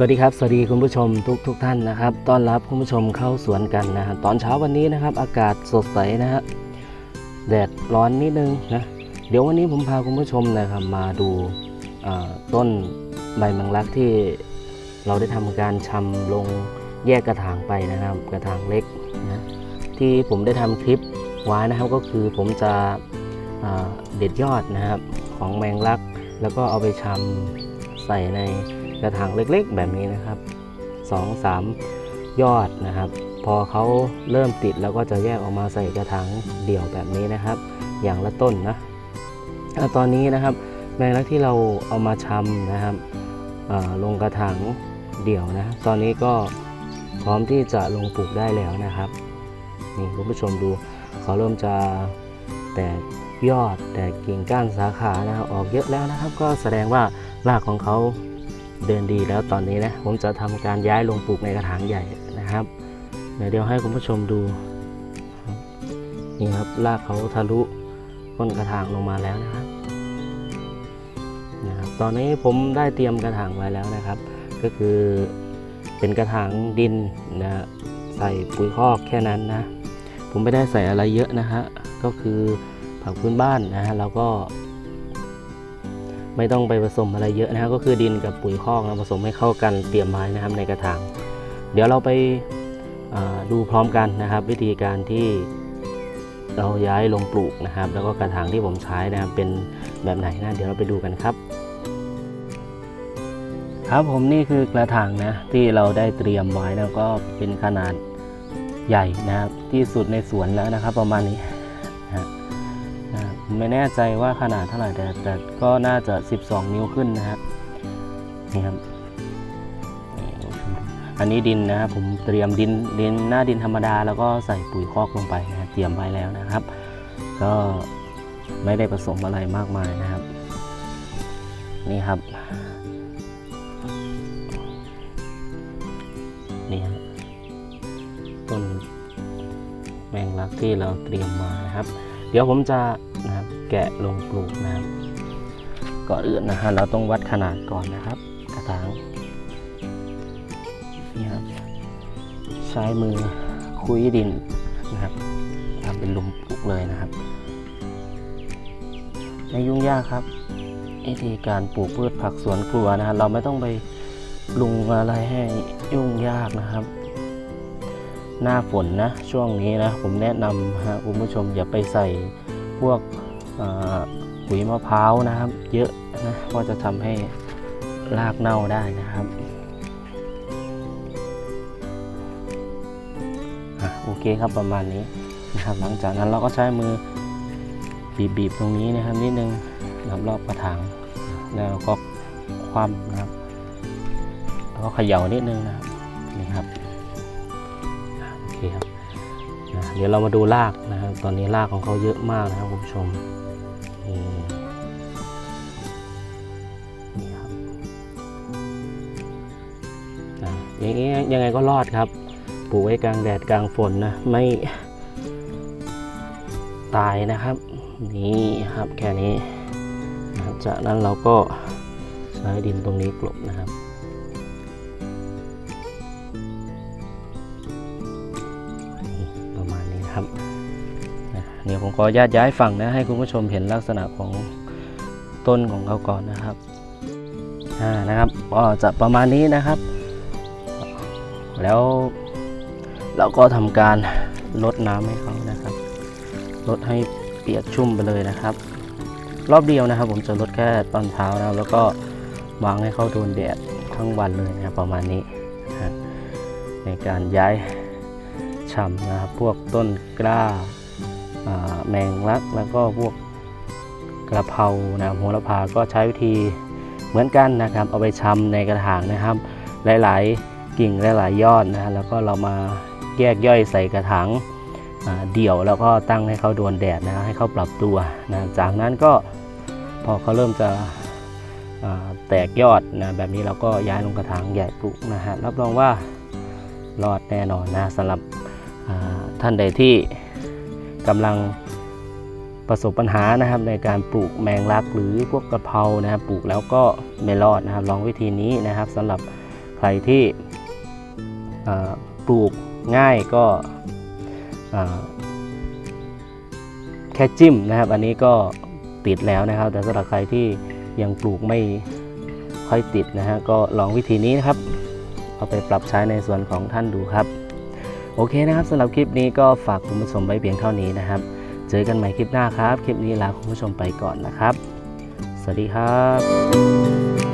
สวัสดีครับ สวัสดีคุณผู้ชมทุกทุกท่านนะครับ ต้อนรับคุณผู้ชมเข้าสวนกันนะครับตอนเช้าวันนี้นะครับ อากาศสดใสนะฮะแดดร้อนนิดนึงนะ เดี๋ยววันนี้ผมพาคุณผู้ชมนะครับมาดูต้นใบมังลักที่เราได้ทำการชำลงแยกกระถางไปนะครับ กระถางเล็กนะที่ผมได้ทำคลิปไว้นะครับก็คือผมจะเด็ดยอดนะครับของแมงลัก แล้วก็เอาไปชำใส่ใน กระถางเล็กๆ แบบนี้นะครับ2 3ยอดนะครับ พอเขาเริ่มติดแล้วก็จะแยกออกมาใส่กระถางเดี่ยวแบบนี้นะครับ อย่างละต้นนะตอนนี้นะครับแมงลักที่เราเอามาชำนะครับลงกระถางเดี่ยวนะ ตอนนี้ก็พร้อมที่จะลงปลูกได้แล้วนะครับนี่คุณผู้ชมดูเขาเริ่มจะแตกยอดแตกกิ่งก้านสาขานะออกเยอะแล้วนะครับ ก็แสดงว่ารากของเขา เดินดีแล้วตอนนี้นะผมจะทำการย้ายลงปลูกในกระถางใหญ่นะครับเดี๋ยวเดียวให้คุณผู้ชมดูนี่ครับรากเขาทะลุก้นกระถางลงมาแล้วนะครับนะครับตอนนี้ผมได้เตรียมกระถางไว้แล้วนะครับ ก็คือเป็นกระถางดินนะใส่ปุ๋ยคอกแค่นั้นนะ ผมไม่ได้ใส่อะไรเยอะนะฮะก็คือผักพื้นบ้านนะฮะแล้วก็ ไม่ต้องไปผสมอะไรเยอะนะฮะก็คือดินกับปุ๋ยคอกนะผสมให้เข้ากันเตรียมไว้นะครับในกระถาง เดี๋ยวเราไปดูพร้อมกันนะครับ วิธีการที่เราย้ายลงปลูกนะครับ แล้วก็กระถางที่ผมใช้นะครับเป็นแบบไหนนะเดี๋ยวเราไปดูกันครับ ครับผมนี่คือกระถางนะที่เราได้เตรียมไว้แล้วก็เป็นขนาดใหญ่นะครับที่สุดในสวนแล้วนะครับ ประมาณนี้ ไม่แน่ใจว่าขนาดเท่าไหร่แต่แต่ก็น่าจะ 12 นิ้วขึ้นนะครับนี่ครับนี่อันนี้ดินนะครับผมเตรียมดินดินหน้าดินธรรมดา แล้วก็ใส่ปุ๋ยคอกลงไปนะครับเตรียมไว้แล้วนะครับ ก็ไม่ได้ผสมอะไรมากมายนะครับ นี่ครับนี่ฮะต้นแมงลักที่เราเตรียมมานะครับ เดี๋ยวผมจะ นะครับ แกะลงปลูกนะครับ ก่อนอื่นนะฮะเราต้องวัดขนาดก่อนนะครับ กระถางนี่ครับใช้มือคุยดินนะครับทำเป็นลุมปลูกเลยนะครับไม่ยุ่งยากครับวิธีการปลูกพืชผักสวนครัวนะฮะเราไม่ต้องไปปรุงอะไรให้ยุ่งยากนะครับ หน้าฝนนะช่วงนี้นะผมแนะนำฮะคุณผู้ชมอย่าไปใส่ พวกปุ๋ยมะพร้าวนะครับ เยอะนะเพราะจะทำให้รากเน่าได้นะครับอโอเคครับประมาณนี้นะครับ หลังจากนั้นเราก็ใช้มือบีบๆตรงนี้นะครับนิดนึงรอบๆกระถางแล้วก็คว่ำนะครับแล้วก็เขย่านิดนึงนะครับนี่ครับโอเคครับ นะเดี๋ยวเรามาดูรากนะครับ ตอนนี้รากของเขาเยอะมากนะครับคุณผู้ชมนี่ครับนะอย่างนี้ยังไงก็รอดครับปลูกไว้กลางแดดกลางฝนนะไม่ตายนะครับ นี่ครับแค่นี้นะครับจากนั้นเราก็ใช้ดินตรงนี้กลบนะครับ ยวผมขอญาตย้ายฝั่งนะให้คุณผู้ชมเห็นลักษณะของต้นของเขาก่อนนะครับอ่านะครับก็จะประมาณนี้นะครับ แล้วเราก็ทำการลดน้ำให้เขานะครับ ลดให้เปียกชุ่มไปเลยนะครับ รอบเดียวนะครับ ผมจะลดแค่ตอนเช้านะครับแล้วก็วางให้เขาโดนแดดทั้งวันเลยนะครับประมาณนี้ในการย้ายฉ่ำนะครับพวกต้นกล้า แมงลักแล้วก็พวกกระเพรานะโหระพาก็ใช้วิธีเหมือนกันนะครับ เอาไปชำในกระถางนะครับ หลายๆกิ่งหลายๆยอดนะฮะแล้วก็เรามาแยกย่อยใส่กระถางาเดี่ยวแล้วก็ตั้งให้เขาโดนแดดนะให้เขาปรับตัวนะจากนั้นก็พอเขาเริ่มจะแตกยอดนะแบบนี้เราก็ย้ายลงกระถางใหญ่ปลูกนะฮะรับรองว่ารอดแน่นอนนะสำหรับท่านใดที่ กำลังประสบปัญหานะครับในการปลูกแมงลักหรือพวกกระเพรานะครับปลูกแล้วก็ไม่รอดนะครับลองวิธีนี้นะครับสำหรับใครที่ปลูกง่ายก็แค่จิ้มนะครับ อันนี้ก็ติดแล้วนะครับ แต่สำหรับใครที่ยังปลูกไม่ค่อยติดนะฮะก็ลองวิธีนี้นะครับ เอาไปปรับใช้ในส่วนของท่านดูครับ โอเคนะครับสำหรับคลิปนี้ก็ฝากคุณผู้ชมไว้เพียงเท่านี้นะครับ เจอกันใหม่คลิปหน้าครับ คลิปนี้ลาคุณผู้ชมไปก่อนนะครับ สวัสดีครับ